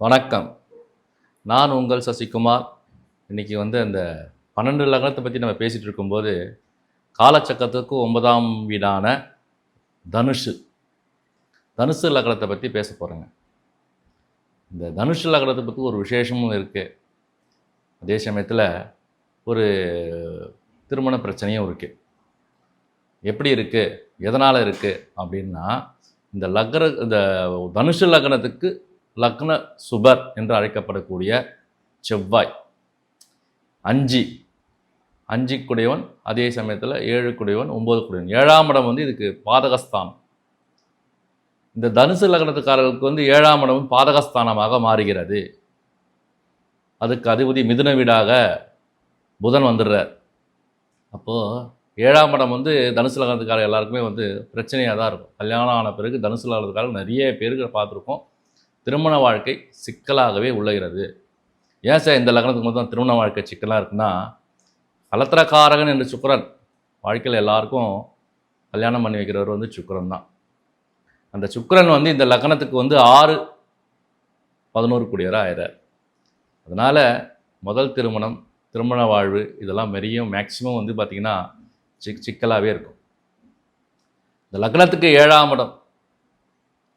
வணக்கம். நான் உங்கள் சசிகுமார். இன்னைக்கு வந்து அந்த பன்னெண்டு லக்னத்தை பற்றி நம்ம பேசிகிட்டு இருக்கும்போது காலச்சக்கரத்துக்கு ஒன்பதாம் வீடான தனுஷு தனுசு லக்னத்தை பற்றி பேச போகிறேங்க இந்த தனுஷு லக்னத்தை பற்றி ஒரு விசேஷமும் இருக்குது அதே சமயத்தில் ஒரு திருமண பிரச்சனையும் இருக்குது எப்படி இருக்குது எதனால் இருக்குது அப்படின்னா இந்த லக்ன இந்த தனுஷு லக்னத்துக்கு லக்ன சுபர் என்று அழைக்கப்படக்கூடிய செவ்வாய். அஞ்சு. அஞ்சு குடையவன் அதே சமயத்தில் ஏழு குடையவன் ஒம்பது குடையவன் ஏழாம் இடம் வந்து இதுக்கு பாதகஸ்தானம். இந்த தனுசு லக்னத்துக்காரர்களுக்கு வந்து ஏழாம் இடம் பாதகஸ்தானமாக மாறுகிறது. அதுக்கு அதிபதி மிதுன வீடாக புதன் வந்துடுறார். அப்போது ஏழாம் இடம் வந்து தனுசு லக்னத்துக்காரர் எல்லாருக்குமே வந்து பிரச்சனையாக தான் இருக்கும். கல்யாணம் ஆன பிறகு தனுசு லக்னத்துக்காரர் நிறைய பேருக்கு பார்த்துருக்கோம். திருமண வாழ்க்கை சிக்கலாகவே உள்ளகிறது. ஏன் சார் இந்த லக்னத்துக்கு மட்டும் திருமண வாழ்க்கை சிக்கலாக இருக்குன்னா கலத்திரக்காரகன் என்று சுக்கரன் வாழ்க்கையில் எல்லாருக்கும் கல்யாணம் பண்ணி வைக்கிறவர் வந்து சுக்கரன் தான். அந்த சுக்கிரன் வந்து இந்த லக்னத்துக்கு வந்து ஆறு பதினோரு குடியராக ஆயிறார். அதனால் முதல் திருமணம் திருமண வாழ்வு இதெல்லாம் மெரியும் மேக்சிமம் வந்து பார்த்திங்கன்னா சிக் சிக்கலாகவே இருக்கும். இந்த லக்னத்துக்கு ஏழாம் இடம்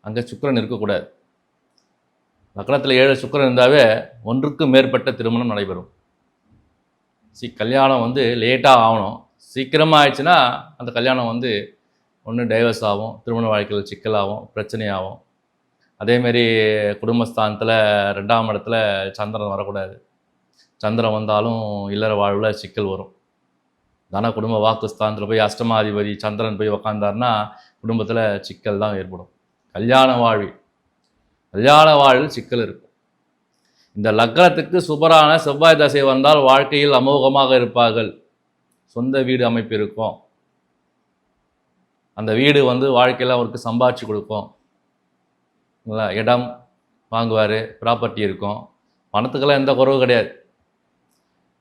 அங்கே சுக்கிரன் இருக்கக்கூடாது. லக்னத்தில் ஏழு சுக்கிரன் இருந்தாவே ஒன்றுக்கு மேற்பட்ட திருமணம் நடைபெறும். சி கல்யாணம் வந்து லேட்டாக ஆகணும். சீக்கிரமாக ஆயிடுச்சுன்னா அந்த கல்யாணம் வந்து ஒன்று டைவர்ஸ் ஆகும் திருமண வாழ்க்கையில் சிக்கலாகும் பிரச்சனையாகும். அதேமாரி குடும்பஸ்தானத்தில் ரெண்டாம் இடத்துல சந்திரன் வரக்கூடாது. சந்திரன் வந்தாலும் இல்லற வாழ்வில் சிக்கல் வரும். தானே குடும்ப வாக்குஸ்தானத்தில் போய் அஷ்டமாதிபதி சந்திரன் போய் உக்காந்தாருன்னா குடும்பத்தில் சிக்கல் தான் ஏற்படும். கல்யாண வாழ்வி கல்யாண வாழ்வில் சிக்கல் இருக்கும். இந்த லக்னத்துக்கு சுபரான செவ்வாய் தசை வந்தால் வாழ்க்கையில் அமோகமாக இருப்பார்கள். சொந்த வீடு அமைப்பு இருக்கும். அந்த வீடு வந்து வாழ்க்கையில் அவருக்கு சம்பாதிச்சு கொடுக்கும். இல்லை இடம் வாங்குவார் ப்ராப்பர்ட்டி இருக்கும். பணத்துக்கெல்லாம் எந்த குறவு கிடையாது.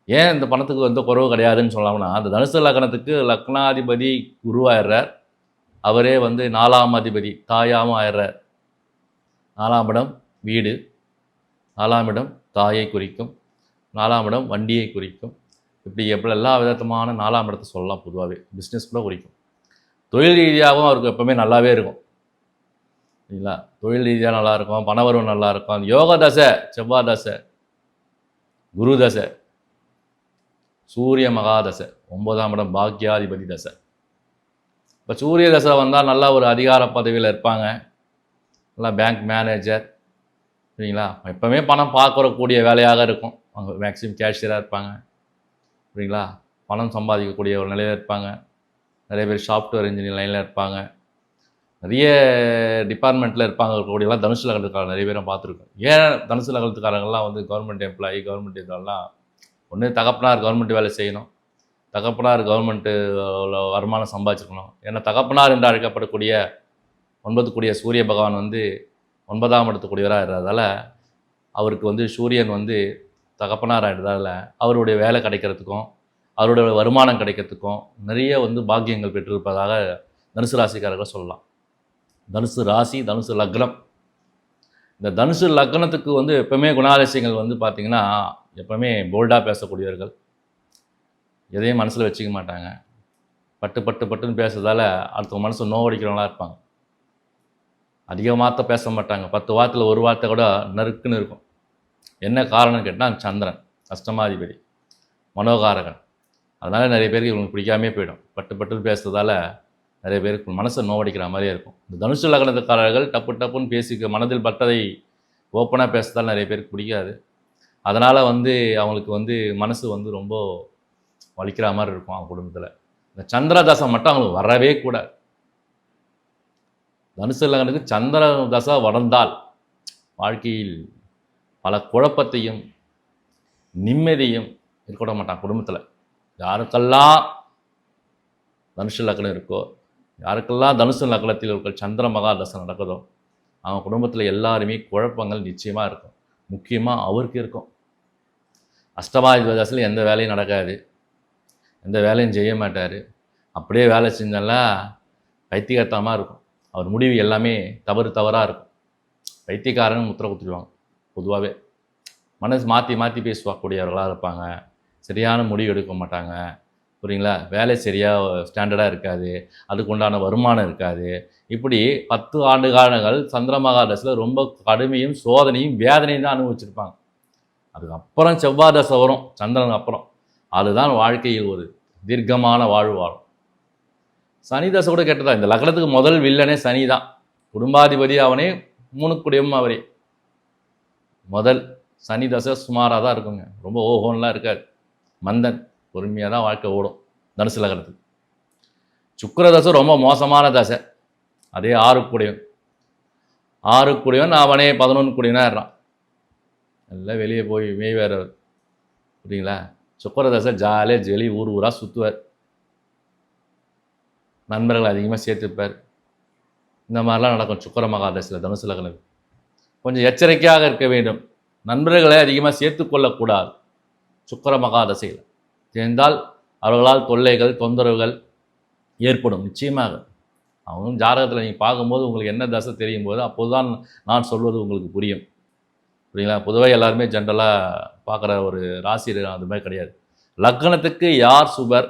ஏன் இந்த பணத்துக்கு எந்த குறவு கிடையாதுன்னு சொல்லாம்னா அந்த தனுசு லக்னத்துக்கு லக்னாதிபதி குருவாயிடுறார். அவரே வந்து நாலாம் அதிபதி தாயாகவும் ஆயிடுறார். நாலாம் இடம் வீடு. நாலாம் இடம் தாயை குறிக்கும். நாலாம் இடம் வண்டியை குறிக்கும். இப்படி எப்படி எல்லா விதமான நாலாம் இடத்தை சொல்லலாம் பொதுவாகவே பிஸ்னஸ் கூட குறிக்கும். தொழில் ரீதியாகவும் அவருக்கு எப்பவுமே நல்லாவே இருக்கும். சரிங்களா தொழில் ரீதியாக நல்லா இருக்கும். பணவரவு நல்லாயிருக்கும் யோகா தசை செவ்வாய் தசை குரு தசை சூரிய மகாதசை ஒன்பதாம் இடம் பாக்யாதிபதி தசை. இப்போ சூரிய தசை வந்தால் நல்லா ஒரு அதிகார பதவியில் இருப்பாங்க. நல்லா பேங்க் மேனேஜர் சரிங்களா? எப்போவுமே பணம் பார்க்கக்கூடிய வேலையாக இருக்கும். அவங்க மேக்ஸிமம் கேஷியராக இருப்பாங்க. சரிங்களா? பணம் சம்பாதிக்கக்கூடிய ஒரு நிலையில் இருப்பாங்க. நிறைய பேர் சாஃப்ட்வேர் இன்ஜினியர் லைனில் இருப்பாங்க. நிறைய டிபார்ட்மெண்ட்டில் இருப்பாங்க. கூடியெல்லாம் தனுசு நகரத்துக்காரங்க நிறைய பேரும் பார்த்துருக்கோம். ஏன் தனுசு லகத்துக்காரங்கெல்லாம் வந்து கவர்மெண்ட் எம்ப்ளாயி கவர்மெண்ட் இதெல்லாம் ஒன்று தகப்பனார் கவர்மெண்ட் வேலை செய்யணும். தகப்பனார் கவர்மெண்ட்டு வருமானம் சம்பாதிச்சிருக்கணும் ஏன்னா தகப்பனார் என்று அழைக்கப்படக்கூடிய ஒன்பது கூடிய சூரிய பகவான் வந்து ஒன்பதாம் இடத்துக்குடியவராக இருக்கிறதால அவருக்கு வந்து சூரியன் வந்து தகப்பனார் ஆகிடுறதால அவருடைய வேலை கிடைக்கிறதுக்கும் அவருடைய வருமானம் கிடைக்கிறதுக்கும் நிறைய வந்து பாக்கியங்கள் பெற்றிருப்பதாக தனுசு ராசிக்காரர்கள் சொல்லலாம். தனுசு ராசி தனுசு லக்னம். இந்த தனுசு லக்னத்துக்கு வந்து எப்போவுமே குணாதிசயங்கள் வந்து பார்த்திங்கன்னா எப்போவுமே போல்டாக பேசக்கூடியவர்கள். எதையும் மனசில் வச்சுக்க மாட்டாங்க. பட்டு பட்டு பட்டுன்னு பேசுறதால அடுத்தவங்க மனசு நோவடிக்கிறவங்களாக இருப்பாங்க. அதிகமாக பேச மாட்டாங்க. பத்து வாரத்தில் ஒரு வார்த்தை கூட நறுக்குன்னு இருக்கும். என்ன காரணம்னு கேட்டால் சந்திரன் அஷ்டமாதிபதி மனோகாரகன். அதனால் நிறைய பேருக்கு இவங்களுக்கு பிடிக்காமே போயிடும். பட்டு பட்டுன்னு பேசுறதால நிறைய பேருக்கு மனசை நோவடிக்கிற மாதிரியே இருக்கும். இந்த தனுசு லக்னத்துக்காரர்கள் டப்பு டப்புன்னு பேசிக்க மனதில் பட்டதை ஓப்பனாக பேசுறதால் நிறைய பேருக்கு பிடிக்காது. அதனால் வந்து அவங்களுக்கு வந்து மனசு வந்து ரொம்ப வலிக்கிற மாதிரி இருக்கும் அவங்க குடும்பத்தில். இந்த சந்திரதாசம் மட்டும் அவங்களுக்கு வரவே கூடாது. தனுசு லக்னத்துக்கு சந்திர தசை வளர்ந்தால் வாழ்க்கையில் பல குழப்பத்தையும் நிம்மதியும் இருக்க மாட்டான் குடும்பத்தில். யாருக்கெல்லாம் தனுசு லக்னம் இருக்கோ யாருக்கெல்லாம் தனுசு லக்னத்தில் இருக்க சந்திர மகாதசை நடக்குதோ அவங்க குடும்பத்தில் எல்லாருமே குழப்பங்கள் நிச்சயமாக இருக்கும். முக்கியமாக அவருக்கு இருக்கும். அஷ்டமாதிபதி தசையில் எந்த வேலையும் நடக்காது. எந்த வேலையும் செய்ய மாட்டார். அப்படியே வேலை செஞ்சாலாம் பைத்தியகத்தமாக இருக்கும். அவர் முடிவு எல்லாமே தவறு தவறாக இருக்கும். பைத்தியக்காரன் முத்திரை குத்திடுவாங்க பொதுவாகவே மனசு மாற்றி மாற்றி பேசக்கூடியவர்களாக இருப்பாங்க. சரியான முடிவு எடுக்க மாட்டாங்க. புரியுங்களா? வேலை சரியாக ஸ்டாண்டர்டாக இருக்காது. அதுக்கு உண்டான வருமானம் இருக்காது. இப்படி பத்து ஆண்டு காலங்கள் சந்திர மகாதசில் ரொம்ப கடுமையும் சோதனையும் வேதனையும் தான் அனுபவிச்சிருப்பாங்க. அதுக்கப்புறம் செவ்வாய் தசை வரும் சந்திரன் அப்புறம். அதுதான் வாழ்க்கையில் ஒரு தீர்க்கமான வாழ்வு வாழும் சனி தசை கூட கெட்டதா? இந்த லக்னத்துக்கு முதல் வில்லனே சனி தான் குடும்பாதிபதி அவனே மூணுக்குடியும் அவரே. முதல் சனி தசை சுமாராக தான் இருக்குங்க. ரொம்ப ஓஹோன்லாம் இருக்காது. மந்தன் பொறுமையாக தான் வாழ்க்கை ஓடும் தனுசு லக்னத்துக்கு. சுக்கிர தசை ரொம்ப மோசமான தசை. அதே ஆறு குடியவன் ஆறு நான் அவனே பதினொன்று குடியவனா இருறான் எல்லாம் வெளியே போய் மேய்வேறவர் புரியுங்களா சுக்கர தசை ஜாலியாக ஜெலி ஊர் ஊராக சுற்றுவார் நண்பர்கள் அதிகமாக சேர்த்துப்பார். இந்த மாதிரிலாம் நடக்கும். சுக்கர மகாதசியில் தனுசு லக்னம். கொஞ்சம் எச்சரிக்கையாக இருக்க வேண்டும். நண்பர்களை அதிகமாக சேர்த்து கொள்ளக்கூடாது. சுக்கர மகாதசையில். சேர்ந்தால் அவர்களால் தொல்லைகள் தொந்தரவுகள் ஏற்படும். நிச்சயமாக. அவங்களும் ஜாதகத்தில் நீங்கள் பார்க்கும்போது உங்களுக்கு என்ன தசை தெரியும் போது அப்போது தான் நான் சொல்வது உங்களுக்கு புரியும். புரியுங்களா? பொதுவாக எல்லாருமே ஜென்ரலாக பார்க்குற ஒரு ராசி அது மாதிரி கிடையாது. லக்னத்துக்கு யார் சுபர்?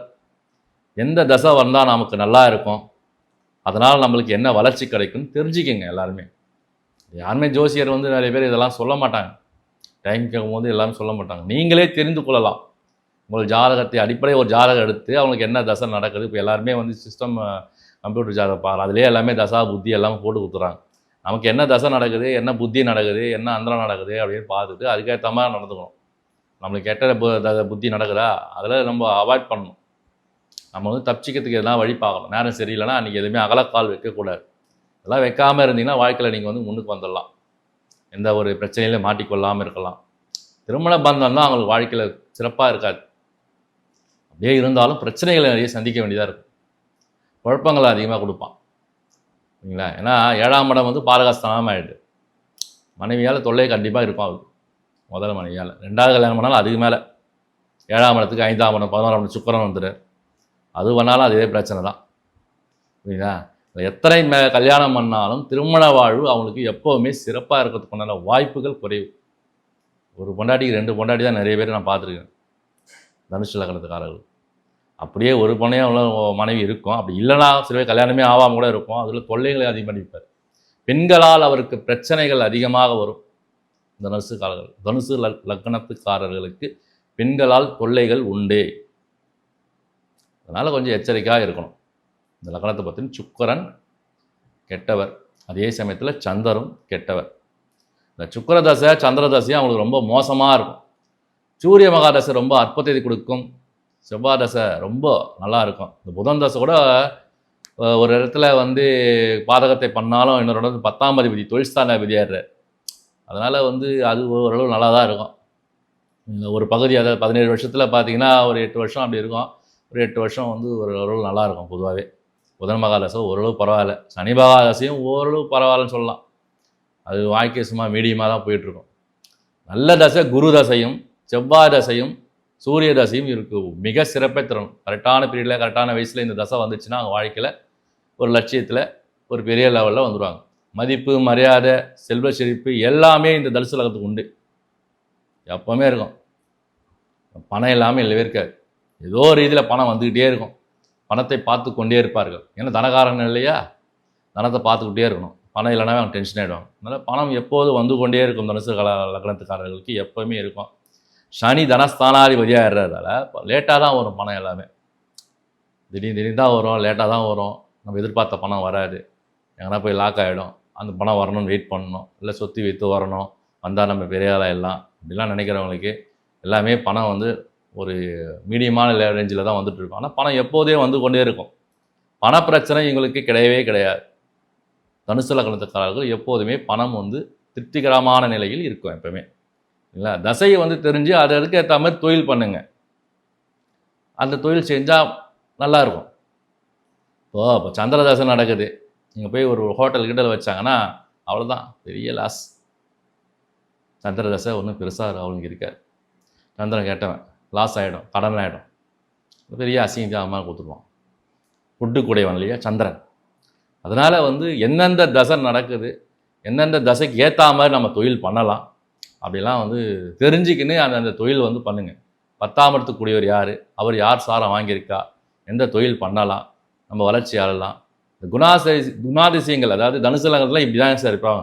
எந்த தசை வந்தால் நமக்கு நல்லா இருக்கும். அதனால் நம்மளுக்கு என்ன வளர்ச்சி கிடைக்கும்னு தெரிஞ்சுக்கங்க எல்லாருமே. யாருமே ஜோசியர் வந்து நிறைய பேர் இதெல்லாம் சொல்ல மாட்டாங்க. டைம் கேட்கும்போது எல்லாரும் சொல்ல மாட்டாங்க. நீங்களே தெரிந்து கொள்ளலாம். உங்கள் ஜாதகத்தை அடிப்படை ஒரு ஜாதகம் எடுத்து அவங்களுக்கு என்ன தசை நடக்குது. இப்போ எல்லாருமே வந்து சிஸ்டம் கம்ப்யூட்டர் ஜாதகம் பாரு. அதிலே எல்லாமே தசா புத்தி எல்லாமே போட்டு கொடுத்துறாங்க நமக்கு என்ன தசை நடக்குது என்ன புத்தி நடக்குது என்ன அந்தரம் நடக்குது அப்படின்னு பார்த்துட்டு அதுக்கேற்ற மாதிரி நடந்துக்கணும். நம்மளுக்கு கெட்ட பு- த- புத்தி நடக்குதா? அதில் நம்ம அவாய்ட் பண்ணணும். நம்ம வந்து தப்பிச்சிக்கிறதுக்கு எதனா வழி பார்க்கணும். நேரம் சரியில்லைனா அன்றைக்கி எதுவுமே அகலக்கால் வைக்கக்கூடாது. இதெல்லாம் வைக்காமல் இருந்தீங்கன்னா வாழ்க்கையில் நீங்கள் வந்து முன்னுக்கு வந்துடலாம். எந்த ஒரு பிரச்சனையிலும் மாட்டிக்கொள்ளாமல் இருக்கலாம். திருமண பந்தம் தான் அவங்களுக்கு வாழ்க்கையில் சிறப்பாக இருக்காது. அப்படியே இருந்தாலும் பிரச்சனைகளை நிறைய சந்திக்க வேண்டியதாக இருக்கும். குழப்பங்களை அதிகமாக கொடுப்பான். சரிங்களா ஏன்னா ஏழாம் இடம் வந்து பாரகாஸ்தானமாக ஆகிடுது மனைவியால் தொல்லை கண்டிப்பாக இருக்கும் அவருக்கு. முதல் மனைவியால். ரெண்டாவது கல்யாணம் பண்ணாலும் அதுக்கு மேலே. ஏழாம் இடத்துக்கு ஐந்தாம் இடம் பதினோராம் இடம் சுக்கரன் வந்துடு அது பண்ணாலும் அதே பிரச்சனை தான். புரியுதா? எத்தனை மே கல்யாணம் பண்ணாலும் திருமண வாழ்வு அவங்களுக்கு எப்போவுமே சிறப்பாக இருக்கிறதுக்கு உண்டான வாய்ப்புகள் குறைவு. ஒரு பொண்டாட்டிக்கு ரெண்டு பொண்டாட்டி தான் நிறைய பேர் நான் பார்த்துருக்கேன். தனுஷ் லக்னத்துக்காரர்கள் அப்படியே ஒரு பொண்ணையும் உள்ள மனைவி இருக்கும். அப்படி இல்லைனா சில பேர் கல்யாணமே ஆகாமல் கூட இருக்கும். அதில் தொல்லைகளை அதிகம் பண்ணிப்பார் பெண்களால் அவருக்கு பிரச்சனைகள் அதிகமாக வரும். தனுசுக்காரர்கள் தனுசு லக் லக்னத்துக்காரர்களுக்கு பெண்களால் தொல்லைகள் உண்டே. அதனால் கொஞ்சம் எச்சரிக்கையாக இருக்கணும். இந்த லக்னத்தை பற்றின சுக்கரன் கெட்டவர். அதே சமயத்தில் சந்திரரும் கெட்டவர். இந்த சுக்கரதசை சந்திரதசையும் அவங்களுக்கு ரொம்ப மோசமாக இருக்கும். சூரிய மகாதசை ரொம்ப அற்பத்தை கொடுக்கும். செவ்வாய் தசை ரொம்ப நல்லா இருக்கும். இந்த புதன் தசை கூட ஒரு இடத்துல வந்து பாதகத்தை பண்ணாலும் இன்னொரு இடத்துல பத்தாம் அதிபதி தொழில்ஸ்தான விதியாடுறார் அதனால் வந்து அது ஓரளவு நல்லா தான் இருக்கும் ஒரு பகுதி அதாவது பதினேழு வருஷத்தில் பார்த்தீங்கன்னா ஒரு எட்டு வருஷம் அப்படி இருக்கும். ஒரு எட்டு வருஷம் வந்து ஒரு ஓரளவு நல்லாயிருக்கும் பொதுவாகவே. புதன் மகாதசை ஓரளவு பரவாயில்ல. சனி மகாதசையும் ஓரளவு பரவாயில்லன்னு சொல்லலாம். அது வாழ்க்கை சும்மா மீடியமாக தான் போயிட்டுருக்கும். நல்ல தசை குரு தசையும் செவ்வாய் தசையும் சூரிய தசையும் இருக்கு. மிக சிறப்பை தரும் கரெக்டான பீரியடில் கரெக்டான வயசில் இந்த தசை வந்துச்சுன்னா அவங்க வாழ்க்கையில் ஒரு லட்சியத்தில் ஒரு பெரிய லெவலில் வந்துடுவாங்க மதிப்பு மரியாதை செல்வ செழிப்பு எல்லாமே இந்த தனுசு லகத்துக்கு உண்டு. எப்பவுமே இருக்கும். பணம் இல்லாமல் இல்லவே இருக்காது. ஏதோ ஒரு ரீதியில் பணம் வந்துக்கிட்டே இருக்கும். பணத்தை பார்த்து கொண்டே இருப்பார்கள். ஏன்னா தனகாரன் இல்லையா? தனத்தை பார்த்துக்கிட்டே இருக்கணும். பணம் இல்லைனாவே அவங்க டென்ஷன் ஆகிடுவாங்க அதனால் பணம் எப்போதும் வந்து கொண்டே இருக்கும் தனுசு கல லக்னத்துக்காரர்களுக்கு எப்போவுமே இருக்கும். சனி தனஸ்தானாதிபதியாக இருறதால லேட்டாக தான் வரும் பணம் எல்லாமே. திடீர்னு திடீர்னு தான் வரும். லேட்டாக தான் வரும். நம்ம எதிர்பார்த்த பணம் வராது. எங்கன்னா போய் லாக் ஆகிடும் அந்த பணம் வரணும்னு வெயிட் பண்ணணும். இல்லை சொத்து விற்று வரணும். வந்தால் நம்ம பெரிய ஆளாக எல்லாம். இப்படிலாம் நினைக்கிறவங்களுக்கு எல்லாமே பணம் வந்து ஒரு மீடியமான ரேஞ்சில் தான் வந்துட்டு இருக்கும். ஆனால் பணம் எப்போதே வந்து கொண்டே இருக்கும். பண பிரச்சனை எங்களுக்கு கிடையவே கிடையாது. தனுசு லக்னத்துக்காரர்கள் எப்போதுமே பணம் வந்து திருப்திகரமான நிலையில் இருக்கும் எப்பவுமே. இல்லை தசையை வந்து தெரிஞ்சு அது அதுக்கு ஏற்ற மாதிரி தொழில் பண்ணுங்க. அந்த தொழில் செஞ்சால் நல்லா இருக்கும். இப்போ இப்போ சந்திரதசை நடக்குது. நீங்கள் போய் ஒரு ஹோட்டல் கிட்டல் வச்சாங்கன்னா அவ்வளோதான் பெரிய லாஸ் சந்திரதாசை ஒன்றும் பெருசாக அவங்களுக்கு இருக்காது சந்திரன் கேட்டவன் லாஸ் ஆகிடும் கடன் ஆகிடும் பெரிய அசிங்கமாக கொடுத்துருவான். ஃபுட்டு கூடையவன் இல்லையா? சந்திரன். அதனால் வந்து எந்தெந்த தசை நடக்குது எந்தெந்த தசைக்கு ஏற்ற மாதிரி நம்ம தொழில் பண்ணலாம் அப்படிலாம் வந்து தெரிஞ்சுக்கின்னு அந்த அந்த தொழில் வந்து பண்ணுங்க. பத்தாம் இடத்துக்குரியவர் யார்? அவர் யார் சாரம் வாங்கியிருக்கா? எந்த தொழில் பண்ணலாம்? நம்ம வளர்ச்சி ஆளலாம் இந்த குணாசரி குணாதிசயங்கள் அதாவது தனுசு லக்னத்தில் இப்படி தான் சார் இருப்பாங்க.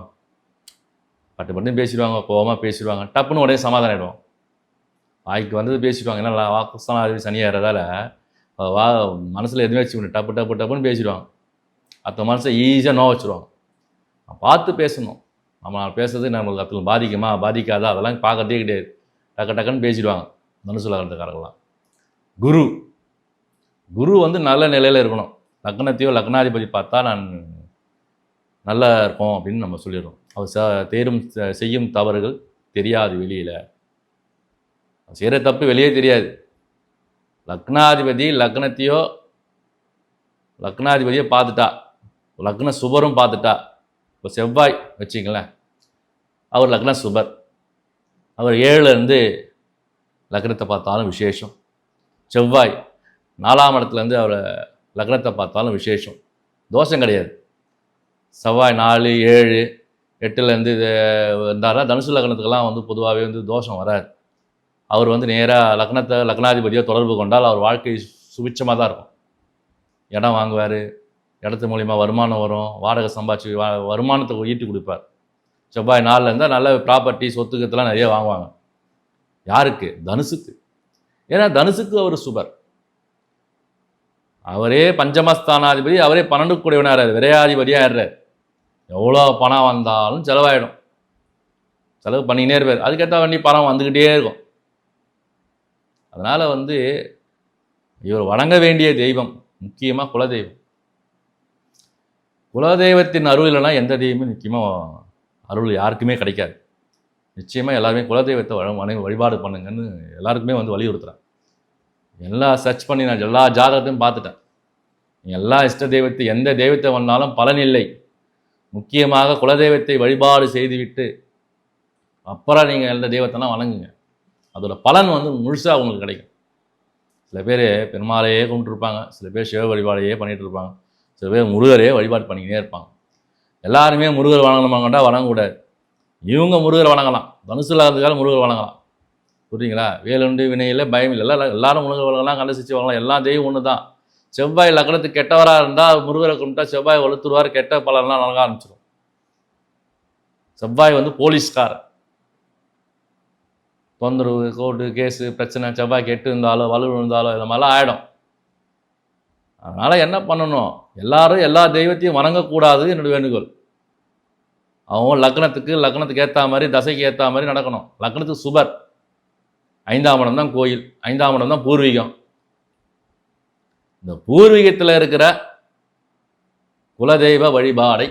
பட்டு பட்டு பேசிடுவாங்க கோபமாக பேசிடுவாங்க டப்புன்னு உடனே சமாதானம் ஆகிடுவோம் வாய்க்கு வந்தது பேசிடுவாங்க. என்ன அறிவு சனியாகிறதால வா மனசில் எதுவுமே வச்சு டப்பு டப்பு டப்புன்னு பேசிடுவாங்க. அடுத்த மனசை ஈஸியாக நோவ வச்சுருவாங்க. பார்த்து பேசணும். நம்ம பேசுறது நம்மளுக்கு அதில் பாதிக்குமா பாதிக்காதா? அதெல்லாம் பார்க்கறதே கிடையாது. டக்கு டக்குன்னு பேசிடுவாங்க. மனசில் லக்னத்துக்காரங்களாம் குரு. குரு வந்து நல்ல நிலையில் இருக்கணும். லக்னத்தையோ லக்னாதிபதி பார்த்தா நான் நல்லா இருப்போம் அப்படின்னு நம்ம சொல்லிடுறோம். அவர் ச தேரும் செய்யும் தவறுகள் தெரியாது வெளியில். செய்கிற தப்பு வெளியே தெரியாது. லக்னாதிபதி லக்னத்தையோ லக்னாதிபதியை பார்த்துட்டா. லக்ன சுபரும் பார்த்துட்டா. இப்போ செவ்வாய் வச்சிங்களேன் அவர் லக்ன சுபர். அவர் ஏழுலேருந்து லக்னத்தை பார்த்தாலும் விசேஷம். செவ்வாய் நாலாம் இடத்துலேருந்து அவரை லக்னத்தை பார்த்தாலும் விசேஷம். தோஷம் கிடையாது. செவ்வாய் நாலு ஏழு எட்டுலேருந்து இது இருந்தாரா தனுசு லக்னத்துக்கெல்லாம் வந்து பொதுவாகவே வந்து தோஷம் வராது. அவர் வந்து நேராக லக்னத்தை லக்னாதிபதியோ தொடர்பு கொண்டால் அவர் வாழ்க்கை சுபிட்சமாக தான் இருக்கும். இடம் வாங்குவார் இடத்து மூலிமா வருமானம் வரும் வாடகை சம்பாதிச்சு வா வருமானத்தை ஈட்டி கொடுப்பார். செவ்வாய் நாளில் இருந்தால் நல்ல ப்ராப்பர்ட்டி சொத்துக்கத்தெல்லாம் நிறைய வாங்குவாங்க. யாருக்கு? தனுசுக்கு. ஏன்னா தனுசுக்கு அவர் சுபர். அவரே பஞ்சமஸ்தானாதிபதி அவரே பன்னெண்டு கூடியவனார் விரையாதிபதியாக ஆடுறார் எவ்வளோ பணம் வந்தாலும் செலவாயிடும். செலவு பண்ணிக்கினே இருப்பார். அதுக்கேற்ற வண்டி பணம் வந்துக்கிட்டே இருக்கும். அதனால் வந்து இவர் வணங்க வேண்டிய தெய்வம் முக்கியமாக குலதெய்வம். குலதெய்வத்தின் அருள் இல்லைன்னா எந்த தெய்வமும் நிச்சயமாக அருள் யாருக்குமே கிடைக்காது. நிச்சயமாக எல்லாருமே குலதெய்வத்தை வழ வணங்கி வழிபாடு பண்ணுங்கன்னு எல்லாருக்குமே வந்து வலியுறுத்துகிறேன் எல்லா சர்ச் பண்ணி நான் எல்லா ஜாதகத்தையும் பார்த்துட்டேன். எல்லா இஷ்ட தெய்வத்தை எந்த தெய்வத்தை வந்தாலும் பலன் இல்லை. முக்கியமாக குலதெய்வத்தை வழிபாடு செய்துவிட்டு அப்புறம் நீங்கள் எந்த தெய்வத்தெல்லாம் வணங்குங்க. அதோட பலன் வந்து முழுசாக உங்களுக்கு கிடைக்கும். சில பேர் பெருமாளையே கும்பிட்டுருப்பாங்க சில பேர் சிவ வழிபாடையே பண்ணிகிட்ருப்பாங்க இருப்பாங்க சில பேர் முருகரையே வழிபாடு பண்ணிக்கிட்டே இருப்பாங்க. எல்லாருமே முருகர் வணங்கணுமாங்கண்டா வணங்கக்கூடாது. இவங்க முருகர் வணங்கலாம். தனுசு இல்லாததுக்காக முருகர் வணங்கலாம். புரியுங்களா வேலுண்டு வினையில் பயம் இல்லை. எல்லாம் எல்லாரும் முருகர் வணங்கலாம் கண்டசிச்சு வணங்கலாம். எல்லா தெய்வம் ஒன்று தான். செவ்வாய் லக்னத்துக்கு கெட்டவராக இருந்தால் முருகரை கும்பிட்டா செவ்வாய் வலுத்துருவார் கெட்ட பலன்லாம் நடக்க ஆரம்பிச்சிடும் செவ்வாய் வந்து போலீஸ்காரன் தொந்தரவு கோர்ட்டு கேஸு பிரச்சனை செவ்வாய் கெட்டு இருந்தாலோ வலு இருந்தாலோ இந்த மாதிரிலாம் ஆகிடும் அதனால் என்ன பண்ணணும்? எல்லாரும் எல்லா தெய்வத்தையும் வணங்கக்கூடாது என்னோட வேண்டுகோள். அவங்க லக்னத்துக்கு லக்னத்துக்கு ஏற்ற மாதிரி தசைக்கு ஏற்ற மாதிரி நடக்கணும். லக்னத்துக்கு சுபர். ஐந்தாம் இடம் தான் கோயில். ஐந்தாம் இடம் தான் பூர்வீகம். இந்த பூர்வீகத்தில் இருக்கிற குலதெய்வ வழிபாடை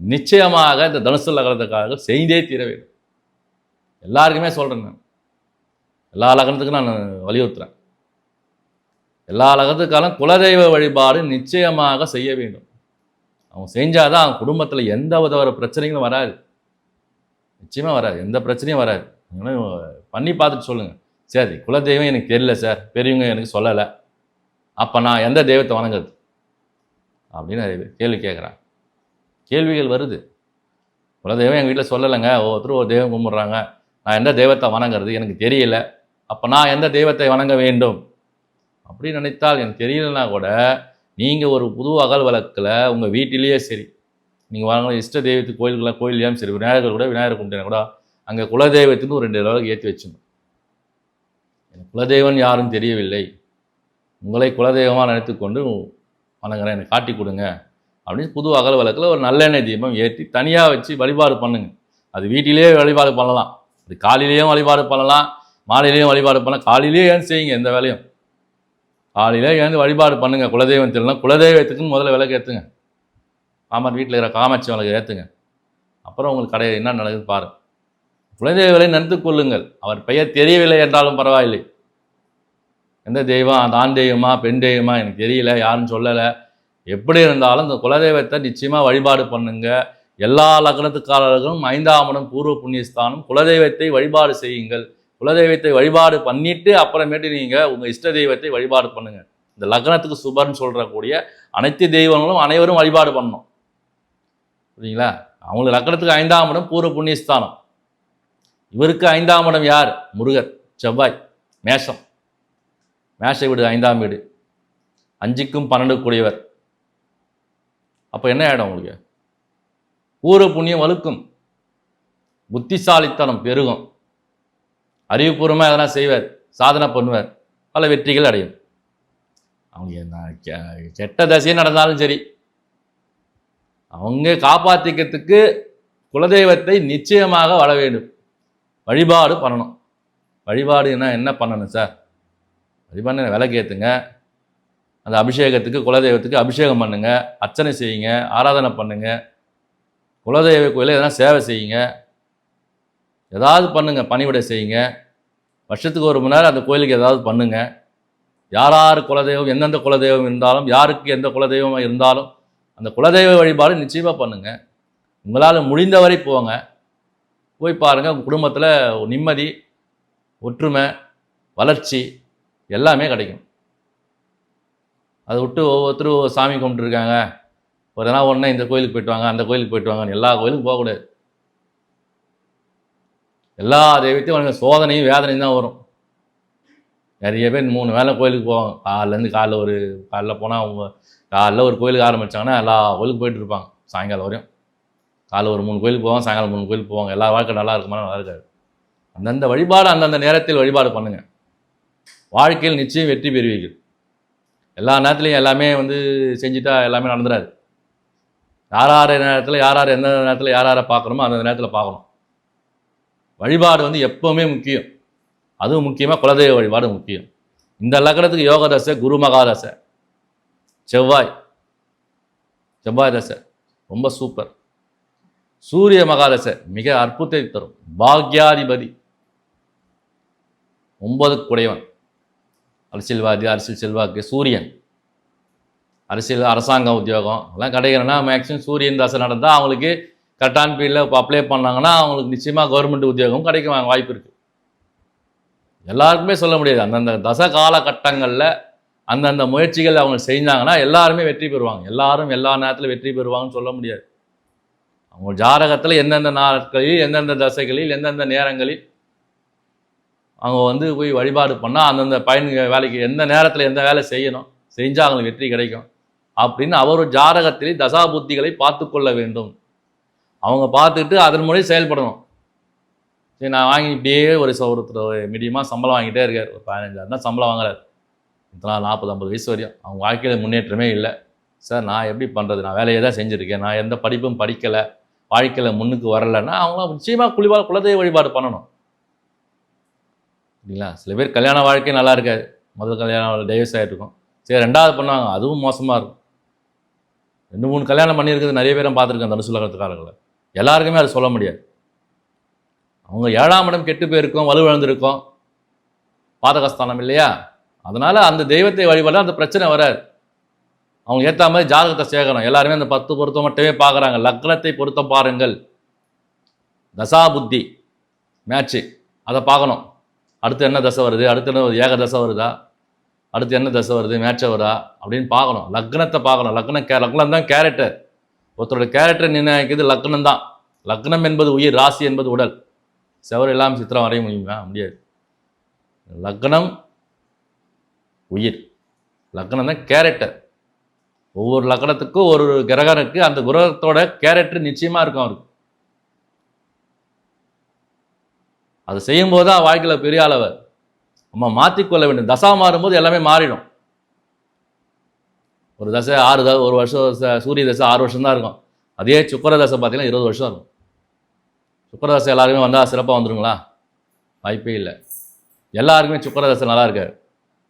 நிச்சயமாக இந்த தனுசு லக்னத்துக்காக செய்தே தீர வேண்டும். எல்லாருக்குமே சொல்கிறேன் நான். எல்லா லக்னத்துக்கும் நான் வலியுறுத்துறேன். எல்லா லக்னத்துக்காலும் குலதெய்வ வழிபாடு நிச்சயமாக செய்ய வேண்டும். அவங்க செஞ்சாதான் அவன் குடும்பத்தில் எந்த வித ஒரு பிரச்சனைகளும் வராது. நிச்சயமாக வராது. எந்த பிரச்சனையும் வராது. பண்ணி பார்த்துட்டு சொல்லுங்கள் சரி குலதெய்வம் எனக்கு தெரியல சார். பெரியவங்க எனக்கு சொல்லலை. அப்போ நான் எந்த தெய்வத்தை வணங்குறது? அப்படின்னு நிறைய பேர் கேள்வி கேட்குறான் கேள்விகள் வருது. குலதெய்வம் எங்கள் வீட்டில் சொல்லலைங்க. ஒவ்வொருத்தரும் ஒரு தெய்வம் கும்பிட்றாங்க. நான் எந்த தெய்வத்தை வணங்குறது எனக்கு தெரியல. அப்போ நான் எந்த தெய்வத்தை வணங்க வேண்டும்? அப்படி நினைத்தால் எனக்கு தெரியலனா கூட நீங்கள் ஒரு புது அகல் வழக்கில் உங்கள் வீட்டிலேயே சரி. நீங்கள் வாங்கின இஷ்ட தெய்வத்து கோயில்களை கோயிலையும் சரி விநாயகர் கூட விநாயகர் கும்பிட்டேன் கூட அங்கே குலதெய்வத்துக்கு ஒரு ரெண்டு அளவுக்கு ஏற்றி வச்சிடணும். எனக்கு குலதெய்வம் யாரும் தெரியவில்லை. உங்களை குலதெய்வமாக நினைத்துக்கொண்டு வணங்குறேன் எனக்கு காட்டி கொடுங்க. அப்படின்னு புது அகல் வழக்கில் ஒரு நல்லெண்ணெய் தீபம் ஏற்றி தனியாக வச்சு வழிபாடு பண்ணுங்க. அது வீட்டிலேயே வழிபாடு பண்ணலாம். அது காலையிலேயும் வழிபாடு பண்ணலாம் மாலையிலேயும் வழிபாடு பண்ணலாம். காலையிலேயே ஏன் செய்யுங்க எந்த வேலையும்? காலையிலே ஏந்து வழிபாடு பண்ணுங்க குலதெய்வம் தெரியலாம் குலதெய்வத்துக்குன்னு முதல்ல விளக்கு ஏற்றுங்க மாமன் வீட்டில் இருக்கிற காமாட்சி விளக்கு ஏற்றுங்க அப்புறம் உங்களுக்கு கடையில் என்ன நடக்குதுன்னு பாரு குலதெய்வங்களை நினைத்து கொள்ளுங்கள். அவர் பெயர் தெரியவில்லை என்றாலும் பரவாயில்லை. எந்த தெய்வம்? அந்த ஆண் தெய்வமா? பெண் தெய்வமா? எனக்கு தெரியல யாரும் சொல்லலை. எப்படி இருந்தாலும் இந்த குலதெய்வத்தை நிச்சயமாக வழிபாடு பண்ணுங்கள் எல்லா லக்னத்துக்காரர்களும் ஐந்தாம் இடம் பூர்வ புண்ணியஸ்தானம். குலதெய்வத்தை வழிபாடு செய்யுங்கள். குலதெய்வத்தை வழிபாடு பண்ணிட்டு அப்புறமேட்டு நீங்கள் உங்கள் இஷ்ட தெய்வத்தை வழிபாடு பண்ணுங்க. இந்த லக்னத்துக்கு சுபர்னு சொல்கிறக்கூடிய அனைத்து தெய்வங்களும் அனைவரும் வழிபாடு பண்ணணும். புரியுங்களா அவங்களுக்கு லக்னத்துக்கு ஐந்தாம் இடம் பூர்வ புண்ணியஸ்தானம். இவருக்கு ஐந்தாம் இடம் யார்? முருகர் செவ்வாய் மேஷம். மேஷ வீடு ஐந்தாம் வீடு. அஞ்சுக்கும் பன்னெண்டு கூடியவர் அப்போ என்ன ஆகிடும் உங்களுக்கு? பூர்வ புண்ணியம் வலுக்கும். புத்திசாலித்தனம் பெருகும். அறிவுபூர்வமாக எதனா செய்வார் சாதனை பண்ணுவார் பல வெற்றிகள் அடையும். அவங்க கெட்ட தசையே நடந்தாலும் சரி அவங்க காப்பாற்றிக்கிறதுக்கு குலதெய்வத்தை நிச்சயமாக வர வேண்டும். வழிபாடு பண்ணணும். வழிபாடுன்னா என்ன பண்ணணும் சார்? வழிபாடு விளக்கேற்றுங்க அந்த அபிஷேகத்துக்கு குலதெய்வத்துக்கு அபிஷேகம் பண்ணுங்கள் அர்ச்சனை செய்யுங்க. ஆராதனை பண்ணுங்கள் குலதெய்வ கோயிலில் எதனா சேவை செய்யுங்க. ஏதாவது பண்ணுங்கள் பணிவிடை செய்யுங்க. வருஷத்துக்கு ஒரு மணி நேரம் அந்த கோயிலுக்கு ஏதாவது பண்ணுங்கள் யார் யார் குலதெய்வம் எந்தெந்த குலதெய்வம் இருந்தாலும் யாருக்கு எந்த குலதெய்வம் இருந்தாலும் அந்த குலதெய்வ வழிபாடு நிச்சயமாக பண்ணுங்கள் உங்களால் முடிந்தவரை போங்க. போய் பாருங்கள் உங்கள் குடும்பத்தில் நிம்மதி ஒற்றுமை வளர்ச்சி எல்லாமே கிடைக்கும். அதை விட்டு ஒவ்வொருத்தரும் சாமி கும்பிட்டுருக்காங்க. ஒரு நாள் ஒன்றே இந்த கோயிலுக்கு போயிட்டு வாங்க அந்த கோயிலுக்கு போயிட்டு வாங்க எல்லா கோயிலுக்கும் போகக்கூடாது எல்லா தெய்வத்தையும் வணங்க சோதனையும் வேதனையும் தான் வரும். நிறைய பேர் மூணு வேலை கோயிலுக்கு போவாங்க. காலைலேருந்து காலைல ஒரு காலைல போனால் அவங்க காலைல ஒரு கோயிலுக்கு ஆரம்பித்தாங்கன்னா எல்லா கோயிலுக்கு போயிட்டு இருப்பாங்க சாயங்காலம் வரையும். காலைல ஒரு மூணு கோயிலுக்கு போவாங்க சாயங்காலம் மூணு கோயிலுக்கு போவாங்க. எல்லா வாழ்க்கை நல்லா இருக்குமா? நல்லா இருக்காது. அந்தந்த வழிபாடு அந்தந்த நேரத்தில் வழிபாடு பண்ணுங்க. வாழ்க்கையில் நிச்சயம் வெற்றி பெறுவீர்கள். எல்லா நேரத்துலையும் எல்லாமே வந்து செஞ்சுட்டா எல்லாமே நடந்துடாது. யார் யார் நேரத்தில் யார் யார் எந்த நேரத்தில் யார் யாரை பார்க்கணுமோ அந்த நேரத்தில் பார்க்கணும். வழிபாடு வந்து எப்போவுமே முக்கியம். அதுவும் முக்கியமாக குலதெய்வ வழிபாடு முக்கியம். இந்த லக்னத்துக்கு யோக தசை குரு மகாதசை. செவ்வாய். செவ்வாய் தசை. ரொம்ப சூப்பர். சூரிய மகாதசை மிக அற்புதத்தை தரும். பாக்யாதிபதி. ஒன்பது குடையவன். அரசியல்வாதி அரசியல் செல்வாக்கு சூரியன். அரசியல் அரசாங்க உத்தியோகம். எல்லாம் கிடைக்கணும்னா மேக்ஸிமம் சூரியன் தசை நடந்தால் அவங்களுக்கு கரெக்டான பீரியடில் இப்போ அப்ளை பண்ணாங்கன்னா அவங்களுக்கு நிச்சயமாக கவர்மெண்ட் உத்தியோகம் கிடைக்கும் வாய்ப்பு இருக்குது எல்லாருக்குமே சொல்ல முடியாது. அந்தந்த தச காலகட்டங்களில் அந்தந்த முயற்சிகள் அவங்க செஞ்சாங்கன்னா எல்லாருமே வெற்றி பெறுவாங்க. எல்லாரும் எல்லா நேரத்தில் வெற்றி பெறுவாங்கன்னு சொல்ல முடியாது. அவங்க ஜாதகத்தில் எந்தெந்த நாட்களில் எந்தெந்த தசைகளில் எந்தெந்த நேரங்களில் அவங்க வந்து போய் வழிபாடு பண்ணால் அந்தந்த பயன் வேலைக்கு எந்த நேரத்தில் எந்த வேலை செய்யணும் செஞ்சால் அவங்களுக்கு வெற்றி கிடைக்கும். அப்படின்னு அவர் ஜாதகத்திலே தசா புத்திகளை பார்த்து கொள்ள வேண்டும். அவங்க பார்த்துக்கிட்டு அதன் மூலம் செயல்படணும். சரி நான் வாங்கி இப்படியே ஒரு ஒருத்தர் மீடியமாக சம்பளம் வாங்கிட்டே இருக்கார். ஒரு பதினஞ்சாயிரம் தான் சம்பளம் வாங்குறாரு. இத்தனை நாற்பது ஐம்பது வயசு வரையும். அவங்க வாழ்க்கையில் முன்னேற்றமே இல்லை. சார் நான் எப்படி பண்ணுறது நான் வேலையை தான் செஞ்சுருக்கேன். நான் எந்த படிப்பும் படிக்கலை. வாழ்க்கையில் முன்னுக்கு வரலைன்னா அவங்களாம் நிச்சயமாக குளிவா குலதெய்வ வழிபாடு பண்ணணும். இல்லைங்களா? சில பேர் கல்யாண வாழ்க்கை நல்லா இருக்காது. முதல் கல்யாணம் டைவர்ஸ் ஆகிட்டு இருக்கும். சரி ரெண்டாவது பண்ணுவாங்க. அதுவும் மோசமாக இருக்கும். ரெண்டு மூணு கல்யாணம் பண்ணியிருக்கிறது நிறைய பேரும் பார்த்துருக்கேன் தனுசு லக்னத்துக்காரர்களை எல்லாருக்குமே அதை சொல்ல முடியாது. அவங்க ஏழாம் இடம் கெட்டு போயிருக்கும் வலுவிழந்திருக்கும் பாதகஸ்தானம் இல்லையா? அதனால் அந்த தெய்வத்தை வழிபட அந்த பிரச்சனை வராது. அவங்க ஏற்ற மாதிரி ஜாதகத்தை சேகரம். எல்லாருமே அந்த பத்து பொருத்தம் மட்டுமே பார்க்குறாங்க. லக்னத்தை பொருத்தம் பாருங்கள். தசா புத்தி மேட்ச்சு அதை பார்க்கணும். அடுத்து என்ன தசை வருது? அடுத்து என்ன ஏக தசை வருதா? அடுத்து என்ன தசை வருது மேட்சை வரா அப்படின்னு பார்க்கணும். லக்னத்தை பார்க்கணும். லக்னம் கே லக்னம் தான் கேரக்டர் ஒருத்தரோட கேரக்டர் நிர்ணயிக்கிறது லக்னம் தான். லக்னம் என்பது உயிர் ராசி என்பது உடல். செவர் இல்லாமல் சித்திரம் வரைய முடியுமா? முடியாது. லக்னம் உயிர். லக்னம் தான் கேரக்டர் ஒவ்வொரு லக்னத்துக்கும் ஒரு ஒரு கிரகனுக்கு அந்த கிரகத்தோட கேரக்டர் நிச்சயமாக இருக்கும் அவருக்கு. அதை செய்யும்போது தான் வாழ்க்கையில் பெரிய அளவர் நம்ம மாற்றிக்கொள்ள வேண்டும். தசா மாறும்போது எல்லாமே மாறிடும். ஒரு தசை ஆறு த ஒரு வருஷம் சூரிய தசை ஆறு வருஷம் தான் இருக்கும். அதே சுக்கர தசை பார்த்தீங்கன்னா இருபது வருஷம் இருக்கும். சுக்கர தசை எல்லாருமே வந்தால் சிறப்பாக வந்துடுங்களா வாய்ப்பே இல்லை. எல்லாருக்குமே சுக்கர தசை நல்லா இருக்காது.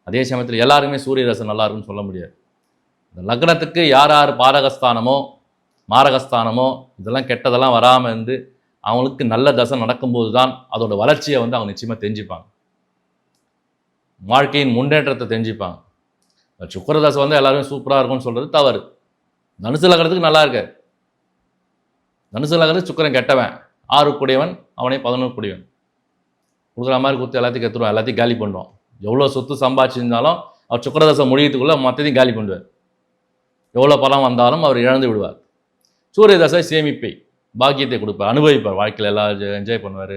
அதே சமயத்தில் எல்லாருக்குமே சூரிய தசை நல்லா இருக்குன்னு சொல்ல முடியாது. இந்த லக்னத்துக்கு யார் யார் பாரகஸ்தானமோ மாரகஸ்தானமோ இதெல்லாம் கெட்டதெல்லாம் வராமல் இருந்து அவங்களுக்கு நல்ல தசை நடக்கும்போது தான் அதோட வளர்ச்சியை வந்து அவங்க நிச்சயமாக தெரிஞ்சுப்பாங்க. வாழ்க்கையின் முன்னேற்றத்தை தெரிஞ்சுப்பாங்க. இந்த வந்து எல்லாருமே சூப்பராக இருக்கும்னு சொல்கிறது தவறு. தனுசு லக்னத்துக்கு நல்லா இருக்க. தனுசு லக்னத்துக்கு சுக்கரன் கெட்டவன். ஆறு கூடியவன் அவனே பதினொன்று கூடியவன். கொடுக்குற மாதிரி கொடுத்து எல்லாத்தையும் கற்றுருவான் எல்லாத்தையும் காலி பண்ணுவான் எவ்வளோ சொத்து சம்பாதிச்சிருந்தாலும் அவர் சுக்கரதாசை முடியத்துக்குள்ளே மற்றதையும் காலி பண்ணுவார் எவ்வளோ பலம் வந்தாலும் அவர் இழந்து விடுவார். சூரியதாசை சேமிப்பை பாக்கியத்தை கொடுப்பார். அனுபவிப்பார். வாழ்க்கையில் எல்லாம் என்ஜாய் பண்ணுவார்.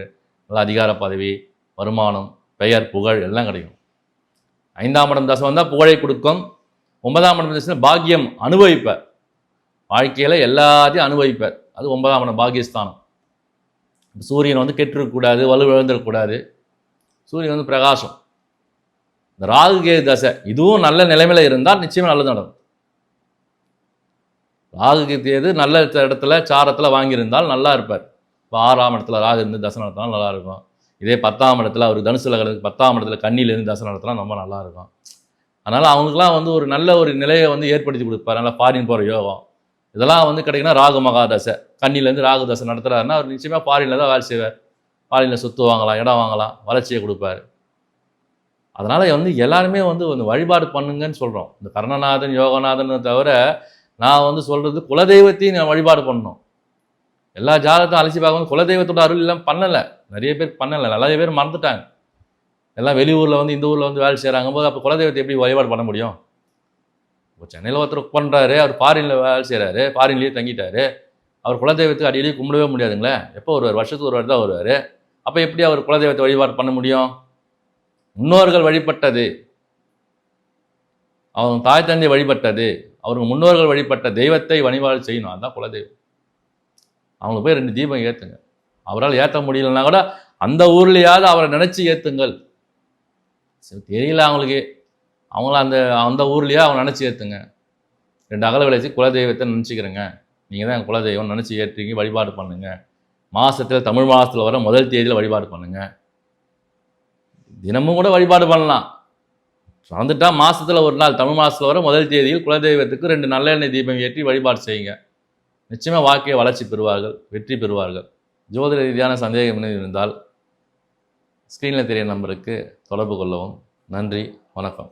நல்லா அதிகார பதவி வருமானம் பெயர் புகழ் எல்லாம் கிடைக்கும். ஐந்தாம் இடம் தசை வந்தால் புகழை கொடுக்கும். ஒன்பதாம் இடம் தசை பாக்கியம் அனுபவிப்பார். வாழ்க்கையில் எல்லாத்தையும் அனுபவிப்பார். அது ஒன்பதாம் இடம் பாக்கியஸ்தானம். சூரியன் வந்து கெட்டிருக்கக்கூடாது வலுவிழந்துடக்கூடாது சூரியன் வந்து பிரகாசம். இந்த ராகு தசை இதுவும் நல்ல நிலைமையில் இருந்தால் நிச்சயமாக நல்லது நடக்கும். ராகு கேது நல்ல இடத்துல சாரத்தில் வாங்கியிருந்தால் நல்லா இருப்பார். இப்போ ஆறாம் இடத்துல ராகு இருந்து தசை நடத்தினா நல்லா இருக்கும். இதே பத்தாம் இடத்துல அவர் தனுசு லக்னத்துக்கு பத்தாம் இடத்துல கண்ணிலேருந்து தசை நடத்தினா ரொம்ப நல்லா இருக்கும் அதனால் அவங்களுக்குலாம் வந்து ஒரு நல்ல ஒரு நிலையை வந்து ஏற்படுத்தி கொடுப்பார். நல்லா ஃபாரின் போகிற யோகம். இதெல்லாம் வந்து கிடைக்குன்னா ராகு மகாதசை. கண்ணிலேருந்து ராகு தசை நடத்துகிறாருன்னா அவர் நிச்சயமாக ஃபாரினில் தான் வேலை செய்வார். ஃபாரினில் சொத்து வாங்கலாம் இடம் வாங்கலாம் வளர்ச்சியை கொடுப்பாரு. அதனால் வந்து எல்லாருமே வந்து வந்து வழிபாடு பண்ணுங்கன்னு சொல்கிறோம் இந்த கர்ணநாதன் யோகநாதன் தவிர நான் வந்து சொல்கிறது குலதெய்வத்தையும் நான் வழிபாடு பண்ணணும். எல்லா ஜாதகத்தையும் அலசி பார்க்கும்போது குலதெய்வத்தோட அருள் எல்லாம் பண்ணலை. நிறைய பேர் பண்ணலை. நிறைய பேர் மறந்துட்டாங்க. எல்லாம் வெளியூரில் வந்து இந்த ஊரில் வந்து வேலை செய்கிறாங்க போது அப்போ குலதெய்வத்தை எப்படி வழிபாடு பண்ண முடியும்? இப்போ சென்னையில் ஒருத்தர் பண்ணுறாரு அவர் ஃபாரினில் வேலை செய்கிறாரு ஃபாரின்லேயே தங்கிட்டாரு. அவர் குலதெய்வத்துக்கு அடிக்கடி கும்பிடவே முடியாதுங்களே. எப்போ வருவார்? வருஷத்துக்கு ஒரு வாட்டி தான் வருவார். அப்போ எப்படி அவர் குலதெய்வத்தை வழிபாடு பண்ண முடியும்? முன்னோர்கள் வழிபட்டது. அவங்க தாய் தந்தை வழிபட்டது. அவர் முன்னோர்கள் வழிபட்ட தெய்வத்தை வழிபாடு செய்யணும். அதுதான் குலதெய்வம். அவங்க போய் ரெண்டு தீபம் ஏற்றுங்க அவரால் ஏற்ற முடியலன்னா கூட அந்த ஊர்லேயாவது அவரை நினச்சி ஏற்றுங்கள் சரி, தெரியல அவங்களுக்கு. அவங்கள அந்த அந்த ஊர்லேயே அவங்க நினச்சி ஏற்றுங்க ரெண்டு அகல விளைச்சி குலதெய்வத்தை நினச்சிக்கிறேங்க. நீங்கள் தான் குலதெய்வம் நினச்சி ஏற்றுங்க வழிபாடு பண்ணுங்க. மாதத்தில் தமிழ் மாதத்தில் வர முதல் தேதியில் வழிபாடு பண்ணுங்க. தினமும் கூட வழிபாடு பண்ணலாம். மறந்துட்டா மாதத்தில் ஒரு நாள் தமிழ் மாதத்தில் வர முதல் தேதியில் குலதெய்வத்துக்கு ரெண்டு நல்லெண்ணெய் தீபம் ஏற்றி வழிபாடு செய்யுங்க. நிச்சயமாக வாழ்க்கையை வளர்ச்சி பெறுவார்கள் வெற்றி பெறுவார்கள். ஜோதிட ரீதியான சந்தேகம் இருந்தால் ஸ்க்ரீனில் தெரிய நம்பருக்கு தொடர்பு கொள்ளவும். நன்றி வணக்கம்.